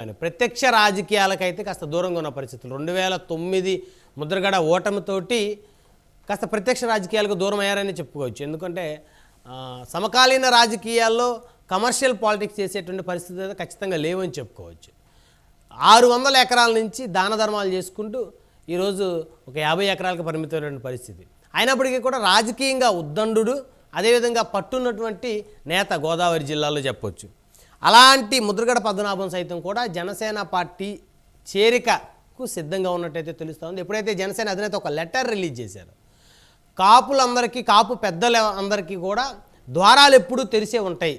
కానీ ప్రత్యక్ష రాజకీయాలకైతే కాస్త దూరంగా ఉన్న పరిస్థితులు. రెండు వేల తొమ్మిది ముద్రగడ ఓటమితోటి కాస్త ప్రత్యక్ష రాజకీయాలకు దూరం అయ్యారని చెప్పుకోవచ్చు. ఎందుకంటే సమకాలీన రాజకీయాల్లో కమర్షియల్ పాలిటిక్స్ చేసేటువంటి పరిస్థితి అయితే ఖచ్చితంగా లేవని చెప్పుకోవచ్చు. ఆరు వందల ఎకరాల నుంచి దాన ధర్మాలు చేసుకుంటూ ఈరోజు ఒక యాభై ఎకరాలకు పరిమితమైనటువంటి పరిస్థితి. అయినప్పటికీ కూడా రాజకీయంగా ఉద్దండు అదేవిధంగా పట్టున్నటువంటి నేత గోదావరి జిల్లాలో చెప్పొచ్చు. అలాంటి ముద్రగడ పద్మనాభం సైతం కూడా జనసేన పార్టీ చేరికకు సిద్ధంగా ఉన్నట్టయితే తెలుస్తోంది. ఎప్పుడైతే జనసేన అధినేత ఒక లెటర్ రిలీజ్ చేశారు కాపులందరికీ కాపు పెద్దల అందరికీ కూడా ద్వారాలు ఎప్పుడూ తెరిసే ఉంటాయి.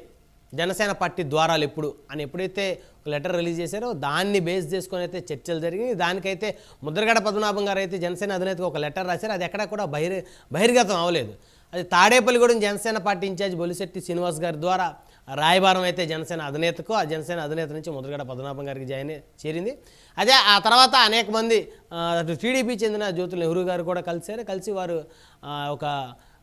జనసేన పార్టీ ద్వారాలు ఎప్పుడు అని ఎప్పుడైతే ఒక లెటర్ రిలీజ్ చేశారో దాన్ని బేస్ చేసుకొని అయితే చర్చలు జరిగినాయి. దానికైతే ముద్రగడ పద్మనాభం గారు అయితే జనసేన అధినేతకు ఒక లెటర్ రాశారు. అది ఎక్కడా కూడా బహిర్ బహిర్గతం అవ్వలేదు. అది తాడేపల్లిగూడెం జనసేన పార్టీ ఇన్ఛార్జ్ బొలిశెట్టి శ్రీనివాస్ గారి ద్వారా రాయబారం అయితే జనసేన అధినేతకు ఆ జనసేన అధినేత నుంచి ముద్రగడ పద్మనాభం గారికి జాయిన్ చేరింది. అదే ఆ తర్వాత అనేక మంది అటు టీడీపీ చెందిన జ్యోతుల నెహ్రూ గారు కూడా కలిశారు. కలిసి వారు ఒక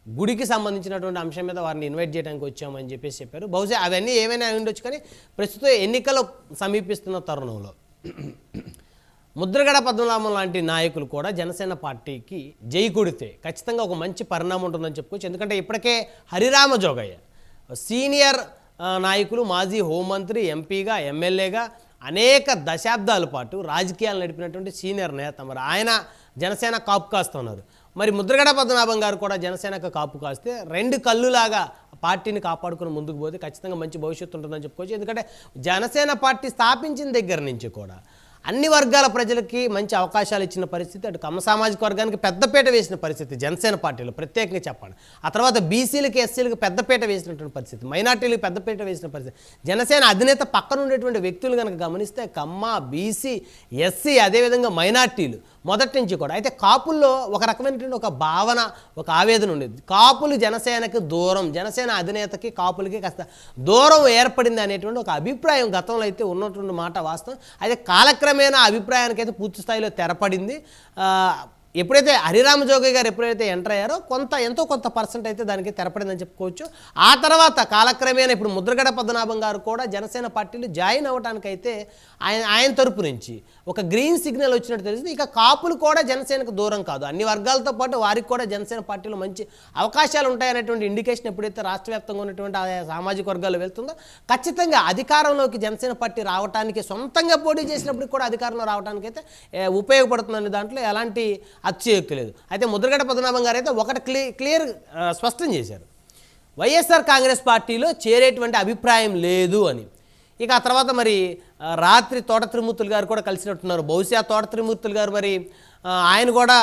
గుడికి సంబంధించినటువంటి అంశం మీద వారిని ఇన్వైట్ చేయడానికి వచ్చామని చెప్పేసి చెప్పారు. బహుశా అవన్నీ ఏమైనా ఉండొచ్చు కానీ ప్రస్తుతం ఎన్నికలు సమీపిస్తున్న తరుణంలో ముద్రగడ పద్మనాభం లాంటి నాయకులు కూడా జనసేన పార్టీకి జై కొడితే ఖచ్చితంగా ఒక మంచి పరిణామం ఉంటుందని చెప్పుకోవచ్చు. ఎందుకంటే ఇప్పటికే హరిరామ జోగయ్య సీనియర్ నాయకులు మాజీ హోంమంత్రి ఎంపీగా ఎమ్మెల్యేగా అనేక దశాబ్దాల పాటు రాజకీయాలు నడిపినటువంటి సీనియర్ నేత. మరి ఆయన జనసేన కాపు కాస్తున్నారు. మరి ముద్రగడ పద్మనాభం గారు కూడా జనసేనకు కాపు కాస్తే రెండు కళ్ళులాగా పార్టీని కాపాడుకుని ముందుకు పోతే ఖచ్చితంగా మంచి భవిష్యత్తు ఉంటుందని చెప్పుకోవచ్చు. ఎందుకంటే జనసేన పార్టీ స్థాపించిన దగ్గర నుంచి కూడా అన్ని వర్గాల ప్రజలకి మంచి అవకాశాలు ఇచ్చిన పరిస్థితి అటు కమ్మ సామాజిక వర్గానికి పెద్దపీట వేసిన పరిస్థితి జనసేన పార్టీలో ప్రత్యేకంగా చెప్పండి ఆ తర్వాత బీసీలకి ఎస్సీలకు పెద్దపీట వేసినటువంటి పరిస్థితి మైనార్టీలకు పెద్దపీట వేసిన పరిస్థితి. జనసేన అధినేత పక్కన ఉండేటువంటి వ్యక్తులు కనుక గమనిస్తే కమ్మ బీసీ ఎస్సీ అదేవిధంగా మైనార్టీలు మొదటి నుంచి కూడా. అయితే కాపుల్లో ఒక రకమైనటువంటి ఒక భావన ఒక ఆవేదన ఉండేది. కాపులు జనసేనకి దూరం జనసేన అధినేతకి కాపులకి కాస్త దూరం ఏర్పడింది అనేటువంటి ఒక అభిప్రాయం గతంలో అయితే ఉన్నటువంటి మాట వాస్తవం. అయితే కాలక్రమేణా ఆ అభిప్రాయానికి అయితే పూర్తి స్థాయిలో తెరపడింది. ఆ, ఎప్పుడైతే హరిరామ జోగి గారు ఎప్పుడైతే ఎంటర్ అయ్యారో కొంత ఎంతో కొంత పర్సెంట్ అయితే దానికి తెరపడిందని చెప్పుకోవచ్చు. ఆ తర్వాత కాలక్రమేణా ఇప్పుడు ముద్రగడ పద్మనాభం గారు కూడా జనసేన పార్టీలు జాయిన్ అవ్వడానికైతే ఆయన ఆయన తరపు నుంచి ఒక గ్రీన్ సిగ్నల్ వచ్చినట్టు తెలిసింది ఇక కాపులు కూడా జనసేనకు దూరం కాదు. అన్ని వర్గాలతో పాటు వారికి కూడా జనసేన పార్టీలో మంచి అవకాశాలు ఉంటాయనేటువంటి ఇండికేషన్ ఎప్పుడైతే రాష్ట్ర వ్యాప్తంగా ఉన్నటువంటి ఆయా సామాజిక వర్గాలు వెళ్తుందో ఖచ్చితంగా అధికారంలోకి జనసేన పార్టీ రావడానికి సొంతంగా పోటీ చేసినప్పుడు కూడా అధికారంలో రావడానికైతే అయితే ఉపయోగపడుతుందనే దాంట్లో ఎలాంటి అతిశయోక్తి లేదు అయితే ముద్రగడ పద్మనాభం గారు అయితే ఒకటి క్లి క్లియర్ స్పష్టం చేశారు. వైఎస్ఆర్ కాంగ్రెస్ పార్టీలో చేరేటువంటి అభిప్రాయం లేదు అని. ఇక ఆ తర్వాత మరి రాత్రి తోట త్రిమూర్తులు గారు కూడా కలిసినట్టున్నారు. బహుశా తోట త్రిమూర్తులు గారు మరి ఆయన కూడా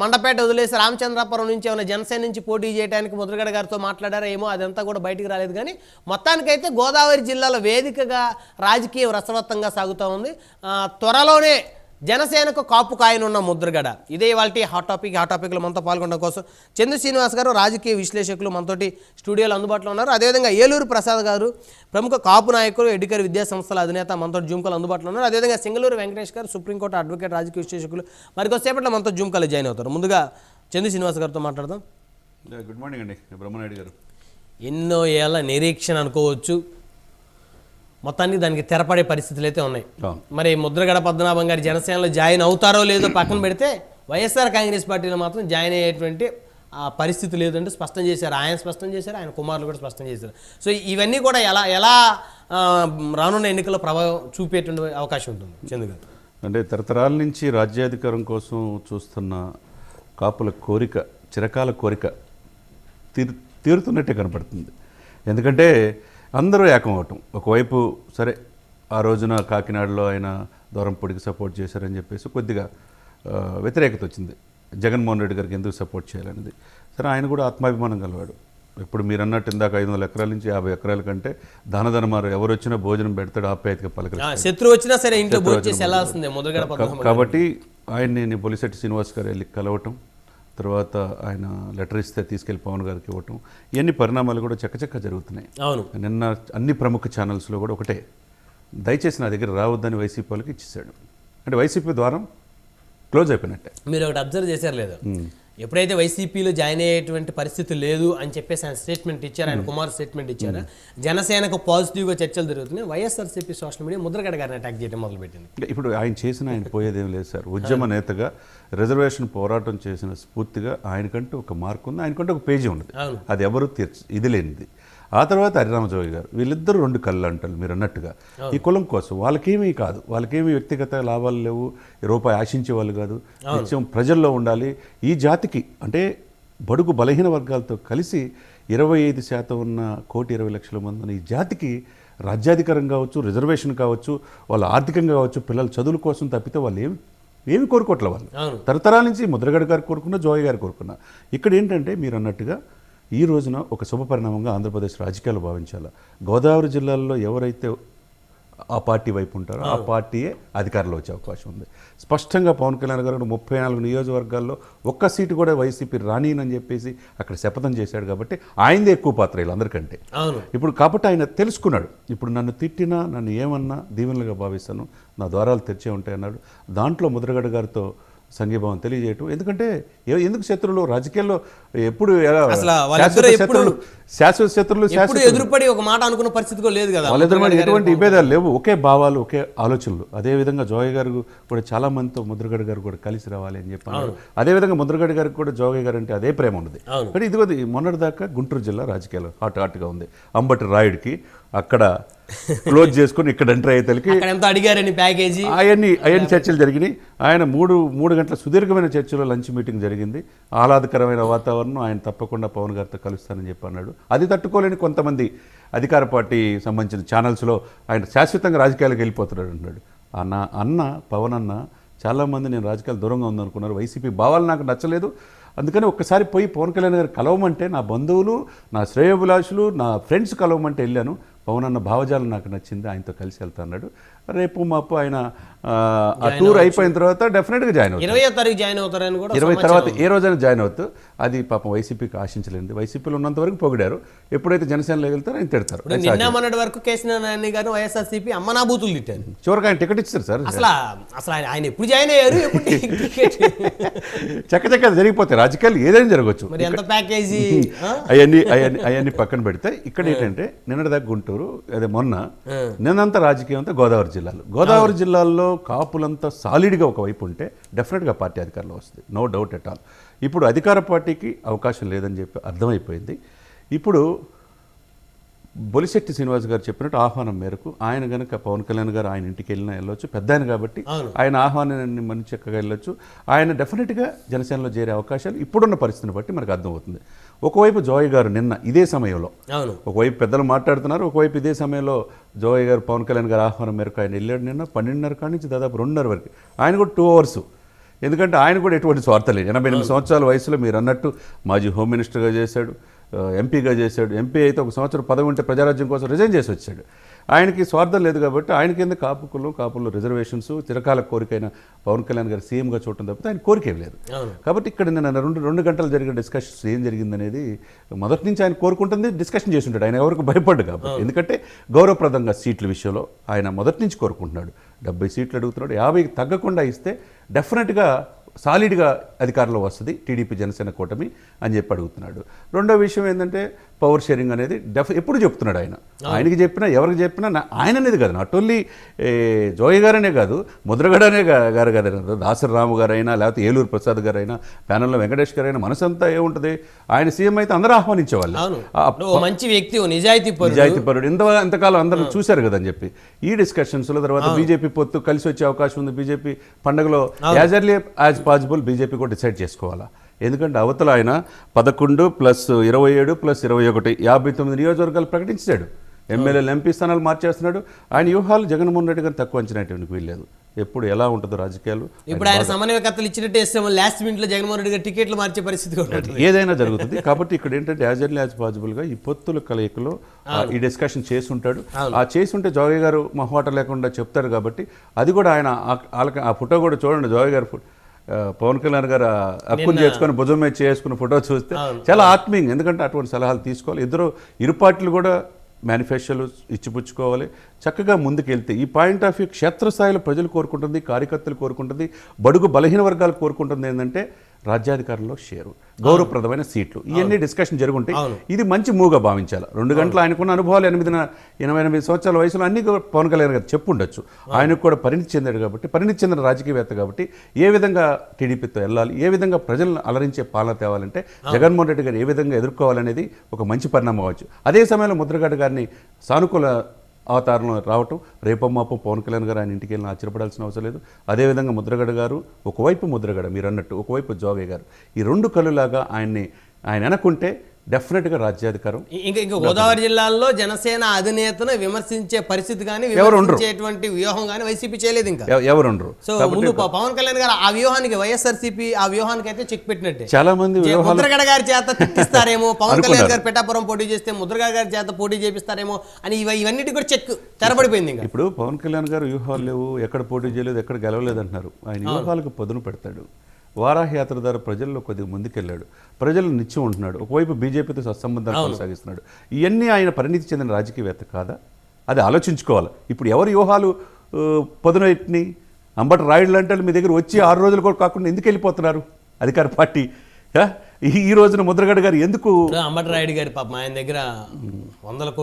మండపేట వదిలేసి రామచంద్రాపురం నుంచి ఏమైనా జనసేన నుంచి పోటీ చేయడానికి ముద్రగడ గారితో మాట్లాడారా ఏమో అదంతా కూడా బయటికి రాలేదు. కానీ మొత్తానికైతే గోదావరి జిల్లాలో వేదికగా రాజకీయం రసవత్తంగా సాగుతూ ఉంది. త్వరలోనే జనసేనకు కాపు కాయనున్న ముద్రగడ. ఇదే ఇవాళ హాట్ టాపిక్ హాట్ టాపిక్లో మనతో పాల్గొనడం కోసం చందు శ్రీనివాస్ గారు రాజకీయ విశ్లేషకులు మనతోటి స్టూడియోలో అందుబాటులో ఉన్నారు. అదేవిధంగా ఏలూరు ప్రసాద్ గారు ప్రముఖ కాపు నాయకులు ఎడ్డికర్ విద్యా సంస్థల అధినేత మనతో జూమ్ కాల్ అందుబాటులో ఉన్నారు. అదేవిధంగా సింగళూరు వెంకటేష్ గారు సుప్రీంకోర్టు అడ్వకేట్ రాజకీయ విశ్లేషకులు. మరికొద్దిసేపట్లో మనతో జూమ్ కాల్ జాయిన్ అవుతారు. ముందుగా చందు శ్రీనివాస్ గారితో మాట్లాడదాం. గుడ్ మార్నింగ్ అండి. బ్రహ్మనాయుడు గారు. ఎన్నో ఏళ్ళ నిరీక్షణ అనుకోవచ్చు. మొత్తానికి దానికి తెరపడే పరిస్థితులు అయితే ఉన్నాయి. మరి ముద్రగడ పద్మనాభం గారి జనసేనలో జాయిన్ అవుతారో లేదో పక్కన పెడితే వైఎస్ఆర్ కాంగ్రెస్ పార్టీలో మాత్రం జాయిన్ అయ్యేటువంటి ఆ పరిస్థితి లేదంటే స్పష్టం చేశారు. ఆయన స్పష్టం చేశారు ఆయన కుమారులు కూడా స్పష్టం చేశారు. సో ఇవన్నీ కూడా ఎలా ఎలా రానున్న ఎన్నికల్లో ప్రభావం చూపేటువంటి అవకాశం ఉంటుంది చందు గారు అంటే తరతరాల నుంచి రాజ్యాధికారం కోసం చూస్తున్న కాపుల కోరిక చిరకాల కోరిక తీరు తీరుతున్నట్టే కనపడుతుంది. ఎందుకంటే అందరూ ఏకం అవటం. ఒకవైపు సరే ఆ రోజున కాకినాడలో ఆయన దూరంపూడికి సపోర్ట్ చేశారని చెప్పేసి కొద్దిగా వ్యతిరేకత వచ్చింది. జగన్మోహన్ రెడ్డి గారికి ఎందుకు సపోర్ట్ చేయాలనేది. సరే ఆయన కూడా ఆత్మాభిమానం గలవాడు. ఇప్పుడు మీరు అన్నట్టు ఇందాక ఐదు వందల ఎకరాల నుంచి యాభై ఎకరాల కంటే దాన ధనమారు ఎవరు వచ్చినా భోజనం పెడతాడు ఆప్యాయతగా పలకరి ఆ, శత్రువు వచ్చినా సరే ఇంట్లో. కాబట్టి ఆయన్ని నేను బొలిశెట్టి శ్రీనివాస్ గారు వెళ్ళి కలవటం తర్వాత ఆయన లెటర్ ఇస్తే తీసుకెళ్ళి పవన్ గారికి ఇవ్వటం ఇవన్నీ పరిణామాలు కూడా చక్కచక్క జరుగుతున్నాయి. అవును. నిన్న అన్ని ప్రముఖ ఛానల్స్లో కూడా ఒకటే దయచేసి నా దగ్గర రావద్దని వైసీపీ వాళ్ళకి ఇచ్చేసాడు అంటే వైసీపీ ద్వారం క్లోజ్ అయిపోయినట్టే. మీరు ఒకటి అబ్జర్వ్ చేశారు లేదు. ఎప్పుడైతే వైసీపీలో జాయిన్ అయ్యేటువంటి పరిస్థితి లేదు అని చెప్పేసి ఆయన స్టేట్మెంట్ ఇచ్చారు ఆయన కుమార్ స్టేట్మెంట్ ఇచ్చారు. జనసేనకు పాజిటివ్గా చర్చలు జరుగుతున్నాయి. వైఎస్ఆర్సీపీ సోషల్ మీడియా ముద్రగడ గారిని అటాక్ చేయడం మొదలుపెట్టింది. ఇప్పుడు ఆయన చేసిన ఆయన పోయేదేం లేదు సార్. ఉద్యమ నేతగా రిజర్వేషన్ పోరాటం చేసిన స్ఫూర్తిగా ఆయనకంటూ ఒక మార్క్ ఉంది ఆయనకంటూ ఒక పేజీ ఉన్నది. అవును. అది ఎవరు తీర్చ ఇది లేనిది. ఆ తర్వాత హరిరామజోగి గారు వీళ్ళిద్దరు రెండు కళ్ళు అంటారు మీరు అన్నట్టుగా. ఈ కులం కోసం వాళ్ళకేమీ కాదు. వాళ్ళకేమీ వ్యక్తిగత లాభాలు లేవు. రూపాయి ఆశించే వాళ్ళు కాదు. నిత్యం ప్రజల్లో ఉండాలి. ఈ జాతికి అంటే బడుగు బలహీన వర్గాలతో కలిసి ఇరవై ఐదు శాతం ఉన్న కోటి ఇరవై లక్షల మంది ఉన్న ఈ జాతికి రాజ్యాధికారం కావచ్చు రిజర్వేషన్ కావచ్చు వాళ్ళ ఆర్థికంగా కావచ్చు పిల్లల చదువుల కోసం తప్పితే వాళ్ళు ఏమి ఏమి కోరుకోవట్లే వాళ్ళు. తరతరాల నుంచి ముద్రగడ గారు కోరుకున్న జోయ్ గారు కోరుకున్న. ఇక్కడ ఏంటంటే మీరు అన్నట్టుగా ఈ రోజున ఒక శుభ పరిణామంగా ఆంధ్రప్రదేశ్ రాజకీయాలు భావించాలి. గోదావరి జిల్లాల్లో ఎవరైతే ఆ పార్టీ వైపు ఉంటారో ఆ పార్టీయే అధికారంలో వచ్చే అవకాశం ఉంది. స్పష్టంగా పవన్ కళ్యాణ్ గారు ముప్పై నాలుగు నియోజకవర్గాల్లో ఒక్క సీటు కూడా వైసీపీ రానియనని చెప్పేసి అక్కడ శపథం చేశాడు కాబట్టి ఆయనదే ఎక్కువ పాత్ర వీళ్ళందరికంటే అవును. ఇప్పుడు కాబట్టి ఆయన తెలుసుకున్నాడు. ఇప్పుడు నన్ను తిట్టినా నన్ను ఏమన్నా దీవెనలుగా భావిస్తాను నా ద్వారాలు తెరిచే ఉంటాయి అన్నాడు దాంట్లో ముద్రగడ గారితో సంఘీభావం తెలియజేయటం. ఎందుకంటే ఎందుకు శత్రువులు? రాజకీయాల్లో ఎప్పుడు ఎలా- శాశ్వత ఎప్పుడు శాశ్వత ఎదురుపడి ఒక మాట అనుకున్న పరిస్థితి లేదు కదా. వాళ్ళిద్దరి ఎటువంటి విభేదాలు లేవు. ఒకే భావాలు ఒకే ఆలోచనలు. అదేవిధంగా జోయ్ గారు కూడా చాలా మందితో ముద్రగడ గారు కూడా కలిసి రావాలి అని చెప్పారు. అదేవిధంగా ముద్రగడ గారికి కూడా జోగయ్య గారు అంటే అదే ప్రేమ ఉన్నది. అవును. కానీ ఇది మొన్నటిదాకా గుంటూరు జిల్లా రాజకీయాలు హాట్ హాట్గా ఉంది. అంబటి రాయుడికి అక్కడ క్లోజ్ చేసుకుని ఇక్కడ ఎంటర్ అయ్యేతలకి అడిగారని ప్యాకేజీ. అవన్నీ అవన్నీ చర్చలు జరిగినాయి. ఆయన మూడు మూడు గంటల సుదీర్ఘమైన చర్చలో లంచ్ మీటింగ్ జరిగింది. ఆహ్లాదకరమైన వాతావరణం. ఆయన తప్పకుండా పవన్ గారితో కలుస్తానని చెప్పి అన్నాడు. అది తట్టుకోలేని కొంతమంది అధికార పార్టీ సంబంధించిన ఛానల్స్లో ఆయన శాశ్వతంగా రాజకీయాలకు వెళ్ళిపోతున్నాడు అంటున్నాడు. అన్న అన్న పవన్ అన్న చాలామంది నేను రాజకీయాలు దూరంగా ఉందనుకున్నారు. వైసీపీ భావాలు నాకు నచ్చలేదు. అందుకని ఒక్కసారి పోయి పవన్ కళ్యాణ్ గారు కలవమంటే నా బంధువులు నా శ్రేయోభిలాషులు నా ఫ్రెండ్స్ కలవమంటే వెళ్ళాను. పవన్ అన్న భావజాలం నాకు నచ్చింది. ఆయనతో కలిసి వెళ్తా అన్నాడు. రేపు మాపు ఆయన ఆ, టూర్ అయిపోయిన తర్వాత డెఫినెట్గా జాయిన్ అవుతారు ఇరవై తారీఖు జాయిన్ అవుతారని కూడా ఇరవై తర్వాత ఏ రోజైనా జాయిన్ అవుతూ అది పాపం వైసీపీకి ఆశించలేదు వైసీపీలో ఉన్నంత వరకు పొగిడారు. ఎప్పుడైతే జనసేనలో వెళ్తారో ఆయన తిడతారు. నిన్న మొన్నటి వరకు కేసీఆర్ నాని గారు వైఎస్ఆర్సీపీ అమ్మనా బూతులు తిట్టారు. చివరికి ఆయన టికెట్ ఇచ్చారు సార్. అసలు అసలు ఆయన ఆయన ఎప్పుడు జాయిన్ అయ్యారు? ఎప్పుడు చక్క చక్క జరిగిపోతాయి. రాజకీయాలు ఏదైనా జరగవచ్చు. మరి ఎంత ప్యాకేజీ అవన్నీ అవన్నీ పక్కన పెడితే ఇక్కడ ఏంటంటే నిన్నటిదాకా గుంటూరు అదే మొన్న నిన్నంతా రాజకీయం అంతా గోదావరి జిల్లాలో. గోదావరి జిల్లాల్లో కాపులంతా సాలిడ్గా ఒకవైపు ఉంటే డెఫినెట్గా పార్టీ అధికారంలో వస్తుంది. No doubt at all. ఇప్పుడు అధికార పార్టీకి అవకాశం లేదని చెప్పి అర్థమైపోయింది. ఇప్పుడు బొలిశెట్టి శ్రీనివాస్ గారు చెప్పినట్టు ఆహ్వానం మేరకు ఆయన గనక పవన్ కళ్యాణ్ గారు ఆయన ఇంటికి వెళ్ళినా వెళ్ళొచ్చు. పెద్ద ఆయన కాబట్టి. ఆయన ఆహ్వానాన్ని మంచి చక్కగా వెళ్ళొచ్చు. ఆయన డెఫినెట్గా జనసేనలో చేరే అవకాశాలు ఇప్పుడున్న పరిస్థితిని బట్టి మనకు అర్థమవుతుంది. ఒకవైపు జోయ్ గారు నిన్న ఇదే సమయంలో అవును. ఒకవైపు పెద్దలు మాట్లాడుతున్నారు ఒకవైపు ఇదే సమయంలో జోయ్ గారు పవన్ కళ్యాణ్ గారు ఆహ్వానం మేరకు ఆయన వెళ్ళాడు నిన్న పన్నెండున్నర కాడి నుంచి దాదాపు రెండున్నర వరకు. ఆయన కూడా టూ అవర్స్. ఎందుకంటే ఆయన కూడా ఎటువంటి స్వార్థం లేదు. ఎనభై ఎనిమిది సంవత్సరాల వయసులో మీరు అన్నట్టు మాజీ హోమ్ మినిస్టర్గా చేశాడు ఎంపీగా చేశాడు. ఎంపీ అయితే ఒక సంవత్సరం పదవి ఉంటే ప్రజారాజ్యం కోసం రిజైన్ చేసి వచ్చాడు. ఆయనకి స్వార్థం లేదు కాబట్టి ఆయన కింద కాపు కులం కాపుల్లో రిజర్వేషన్స్ చిరకాల కోరికైన పవన్ కళ్యాణ్ గారు సీఎంగా చూడటం తప్పితే ఆయన కోరిక ఏం లేదు. కాబట్టి ఇక్కడ నేను రెండు రెండు గంటలు జరిగిన డిస్కషన్స్ ఏం జరిగిందనేది మొదటి నుంచి ఆయన కోరుకుంటుంది డిస్కషన్ చేసి ఉంటాడు ఆయన ఎవరికి భయపడ్డు కాబట్టి. ఎందుకంటే గౌరవప్రదంగా సీట్ల విషయంలో ఆయన మొదటి నుంచి కోరుకుంటున్నాడు. డెబ్బై సీట్లు అడుగుతున్నాడు. యాభైకి తగ్గకుండా ఇస్తే డెఫినెట్గా సాలిడ్గా అధికారంలో వస్తుంది టీడీపీ జనసేన కూటమి అని చెప్పి అడుగుతున్నాడు. రెండో విషయం ఏంటంటే పవర్ షేరింగ్ అనేది డెఫ్ ఎప్పుడు చెప్తున్నాడు ఆయన. ఆయనకి చెప్పినా ఎవరికి చెప్పినా ఆయన అనేది కాదు. నాట్ ఓన్లీ జోయ్ గారనే కాదు ముద్రగడనే గారు కదా. దాసరి రాము గారైనా లేకపోతే ఏలూరు ప్రసాద్ గారైనా ప్యానల్లో వెంకటేష్ గారైనా మనసంతా ఏముంటుంది? ఆయన సీఎం అయితే అందరూ ఆహ్వానించేవాళ్ళు. మంచి వ్యక్తి నిజాయితీ పరుడు. నిజాయితీ పరుడు. ఇంత ఎంతకాలం అందరూ చూశారు కదని చెప్పి. ఈ డిస్కషన్స్లో తర్వాత బీజేపీ పొత్తు కలిసి వచ్చే అవకాశం ఉంది. బీజేపీ పండుగలో as early as possible BJP కూడా డిసైడ్ చేసుకోవాలా? ఎందుకంటే అవతల ఆయన పదకొండు ప్లస్ ఇరవై ఏడు ప్లస్ ఇరవై ఒకటి యాభై తొమ్మిది నియోజకవర్గాలు ప్రకటించాడు. ఎమ్మెల్యేలు ఎంపీ స్థానాలు మార్చేస్తున్నాడు. ఆయన వ్యూహాలు జగన్మోహన్ రెడ్డి గారు తక్కువ అంచనాయడానికి వీల్లేదు ఎప్పుడు ఎలా ఉంటుందో రాజకీయాలు ఇప్పుడు ఆయన సమన్వయకర్తలు ఇచ్చినట్టు ఇస్తాము లాస్ట్ మినిట్లో జగన్మోహన్ రెడ్డి గారు టికెట్లు మార్చే పరిస్థితి. ఏదైనా జరుగుతుంది. కాబట్టి ఇక్కడ ఏంటంటే యాజ్ ఎర్లీ యాజ్ పాసిబుల్గా ఈ పొత్తుల కలయికలో ఈ డిస్కషన్ చేసి ఉంటాడు ఆ చేసి ఉంటే జోగయ్య గారు మొహమాట లేకుండా చెప్తారు కాబట్టి అది కూడా ఆయన ఆ- ఫోటో కూడా చూడండి జోగయ్య గారు పవన్ కళ్యాణ్ గారు ఆ హక్కును చేసుకొని భుజం మీద చేసుకున్న ఫోటో చూస్తే చాలా ఆత్మీయంగా ఎందుకంటే అటువంటి సలహాలు తీసుకోవాలి. ఇద్దరు ఇరు పార్టీలు కూడా మేనిఫెస్టోలు ఇచ్చిపుచ్చుకోవాలి. చక్కగా ముందుకెళ్తే ఈ పాయింట్ ఆఫ్ వ్యూ క్షేత్రస్థాయిలో ప్రజలు కోరుకుంటుంది కార్యకర్తలు కోరుకుంటుంది బడుగు బలహీన వర్గాలు కోరుకుంటుంది ఏంటంటే రాజ్యాధికారంలో షేరు. గౌరవప్రదమైన సీట్లు. ఇవన్నీ డిస్కషన్ జరుగుంటాయి అవును. ఇది మంచి మూవ్గా భావించాలి. రెండు గంటలు ఆయనకున్న అనుభవాలు ఎనిమిది ఎనభై ఎనిమిది సంవత్సరాల వయసులో అన్ని పవన్ కళ్యాణ్ గారు చెప్పుండొచ్చు. ఆయనకు కూడా పరిణితి చెందాడు కాబట్టి పరిణితి చెందిన రాజకీయవేత్త కాబట్టి ఏ విధంగా టీడీపీతో వెళ్ళాలి ఏ విధంగా ప్రజలను అలరించే పాలన తేవాలంటే జగన్మోహన్ రెడ్డి గారు ఏ విధంగా ఎదుర్కోవాలనేది ఒక మంచి పరిణామం అవ్వచ్చు. అదే సమయంలో ముద్రగడ్డ గారిని సానుకూల అవతారంలో రావటం రేపమ్మాపం పవన్ కళ్యాణ్ గారు ఆయన ఇంటికి వెళ్ళిన ఆశ్చర్యపడాల్సిన అవసరం లేదు. అదేవిధంగా ముద్రగడ గారు ఒకవైపు ముద్రగడ మీరు అన్నట్టు ఒకవైపు జోగే గారు ఈ రెండు కళ్ళులాగా ఆయన్ని ఆయన అనుకుంటే డెఫినెట్గా రాజ్యాధికారం ఇంకా ఇంకా గోదావరి జిల్లాలో జనసేన అధినేతను విమర్శించే పరిస్థితి కానీ. విమర్శించేటువంటి వ్యూహం కానీ వైసీపీ చేయలేదు ఇంకా. ఎవ- ఎవరు ఉండరు. సో ముందు పవన్ కళ్యాణ్ గారు ఆ వ్యూహానికి వైఎస్ఆర్సీపీ ఆ వ్యూహానికి అయితే చెక్ పెట్టినట్టే. చాలా మంది ముద్రగడ గారి చేత తిట్టిస్తారేమో పవన్ కళ్యాణ్. గారు పిఠాపురం పోటీ చేస్తే ముద్రగడ గారి చేత పోటీ చేపిస్తారేమో అని ఇవ ఇవన్నిటి కూడా చెక్ తెరబడిపోయింది ఇంకా. ఇప్పుడు పవన్ కళ్యాణ్ గారు వ్యూహాలు లేవు ఎక్కడ పోటీ చేయలేదు ఎక్కడ గెలవలేదు అంటున్నారు. ఆయన వ్యూహాలకు పదును పెడతాడు. వారాహి యాత్ర ద్వారా ప్రజల్లో కొద్దిగా ముందుకెళ్ళాడు. ప్రజలు నిత్యం ఉంటున్నాడు. ఒకవైపు బీజేపీతో సత్సంబంధాలు కొనసాగిస్తున్నాడు. ఇవన్నీ ఆయన పరిణితి చెందిన రాజకీయవేత్త కాదా? అది ఆలోచించుకోవాలి. ఇప్పుడు ఎవరి వ్యూహాలు ఆ, పదునెట్టినాయి అంబటి రాయుడు లాంటి వాళ్ళు మీ దగ్గర వచ్చి ఆరు రోజులు కూడా కాకుండా ఎందుకు వెళ్ళిపోతున్నారు? అధికార పార్టీ ఆ? ఈ- ఈ రోజున ముద్రగడ గారు ఎందుకు అంబటి రాయుడు గారి పాపం ఆయన దగ్గర వందల కోట్లు